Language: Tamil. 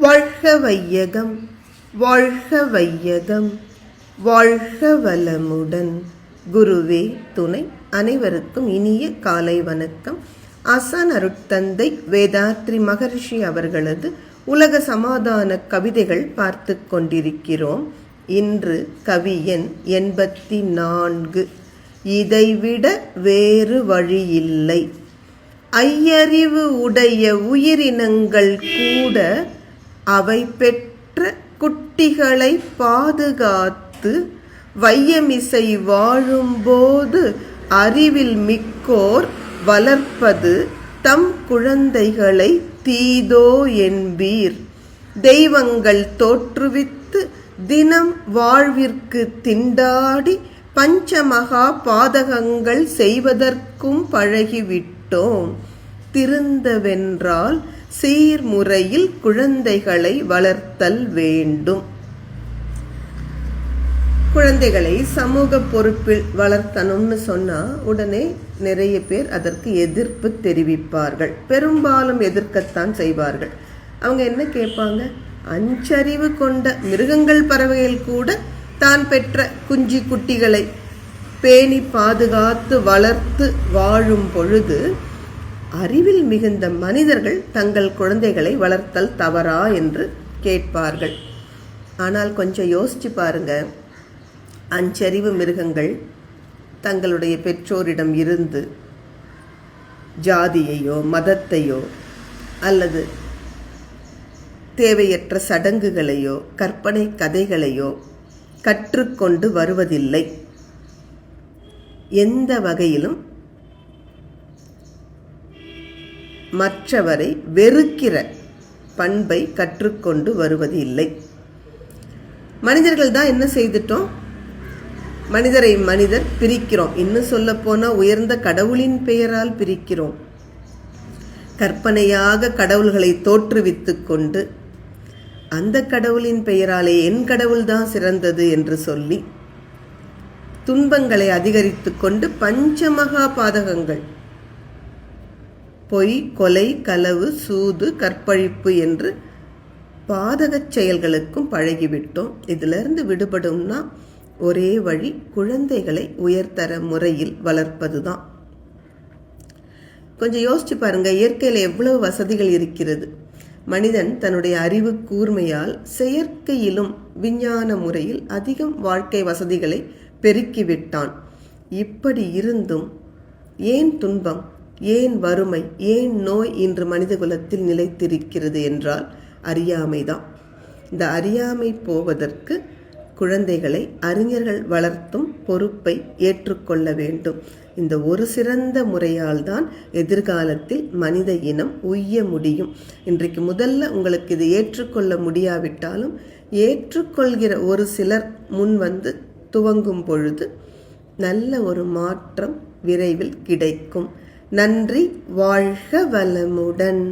வாழ்க வையகம் வாழ்க வையகம் வாழ்க வளமுடன் குருவே துணை அனைவருக்கும் இனிய காலை வணக்கம். அசன் அருட்தந்தை வேதாத்ரி மகர்ஷி அவர்களது உலக சமாதான கவிதைகள் பார்த்து கொண்டிருக்கிறோம். இன்று கவியன் எண்பத்தி நான்கு இதைவிட வேறு வழியில்லை. ஐயறிவு உடைய உயிரினங்கள் கூட அவை பெற்ற குட்டிகளை பாதுகாத்து வையமிசை வாழும்போது அறிவில் மிக்கோர் வளர்ப்பது தம் குழந்தைகளை தீதோ என்பீர். தெய்வங்கள் தோற்றுவித்து தினம் வாழ்விற்கு திண்டாடி பஞ்சமகா பாதகங்கள் செய்வதற்கும் பழகிவிட்டோம். திருந்தவென்றால் சீர்முறையில் குழந்தைகளை வளர்த்தல் வேண்டும். குழந்தைகளை சமூக பொறுப்பில் வளர்த்தணும்னு சொன்னா உடனே நிறைய பேர் அதற்கு எதிர்ப்பு தெரிவிப்பார்கள். பெரும்பாலும் எதிர்க்கத்தான் செய்வார்கள். அவங்க என்ன கேட்பாங்க? அஞ்சறிவு கொண்ட மிருகங்கள் பறவைகள் கூட தான் பெற்ற குஞ்சு குட்டிகளை பேணி பாதுகாத்து வளர்த்து வாழும் பொழுது அறிவில் மிகுந்த மனிதர்கள் தங்கள் குழந்தைகளை வளர்த்தல் தவறா என்று கேட்பார்கள். ஆனால் கொஞ்சம் யோசிச்சு பாருங்க. அஞ்சறிவு மிருகங்கள் தங்களுடைய பெற்றோரிடம் இருந்து ஜாதியையோ மதத்தையோ அல்லது தேவையற்ற சடங்குகளையோ கற்பனை கதைகளையோ கற்றுக்கொண்டு வருவதில்லை. எந்த வகையிலும் மற்றவரை வெறுக்கிற பண்பை கற்றுக்கொண்டு வருவது இல்லை. மனிதர்கள் தான் என்ன செய்துட்டோம்? மனிதரை மனிதர் பிரிக்கிறோம். இன்னும் சொல்ல உயர்ந்த கடவுளின் பெயரால் பிரிக்கிறோம். கற்பனையாக கடவுள்களை தோற்றுவித்து கொண்டு அந்த கடவுளின் பெயராலே என் கடவுள் தான் சிறந்தது என்று சொல்லி துன்பங்களை அதிகரித்து கொண்டு பஞ்சமகா பாதகங்கள் பொய் கொலை களவு சூது கற்பழிப்பு என்று பாதகச் செயல்களுக்கும் பழகிவிட்டோம். இதிலிருந்து விடுபடும்னா ஒரே வழி குழந்தைகளை உயர்தர முறையில் வளர்ப்பது தான் கொஞ்சம் யோசிச்சு பாருங்க இயற்கையில் எவ்வளவு வசதிகள் இருக்கிறது. மனிதன் தன்னுடைய அறிவு கூர்மையால் செயற்கையிலும் விஞ்ஞான முறையில் அதிகம் வாழ்க்கை வசதிகளை பெருக்கிவிட்டான். இப்படி இருந்தும் ஏன் துன்பம்? ஏன் வறுமை ஏன் நோய் இன்று மனித குலத்தில் நிலைத்திருக்கிறது என்றால் அறியாமைதான். இந்த அறியாமை போவதற்கு குழந்தைகளை அறிஞர்கள் வளர்த்தும் பொறுப்பை ஏற்றுக்கொள்ள வேண்டும். இந்த ஒரு சிறந்த முறையால் தான் எதிர்காலத்தில் மனித இனம் உய்ய முடியும். இன்றைக்கு முதல்ல உங்களுக்கு இது ஏற்றுக்கொள்ள முடியாவிட்டாலும் ஏற்றுக்கொள்கிற ஒரு சிலர் முன் வந்து துவங்கும் பொழுது நல்ல ஒரு மாற்றம் விரைவில் கிடைக்கும். நன்றி வாழ்க வளமுடன்.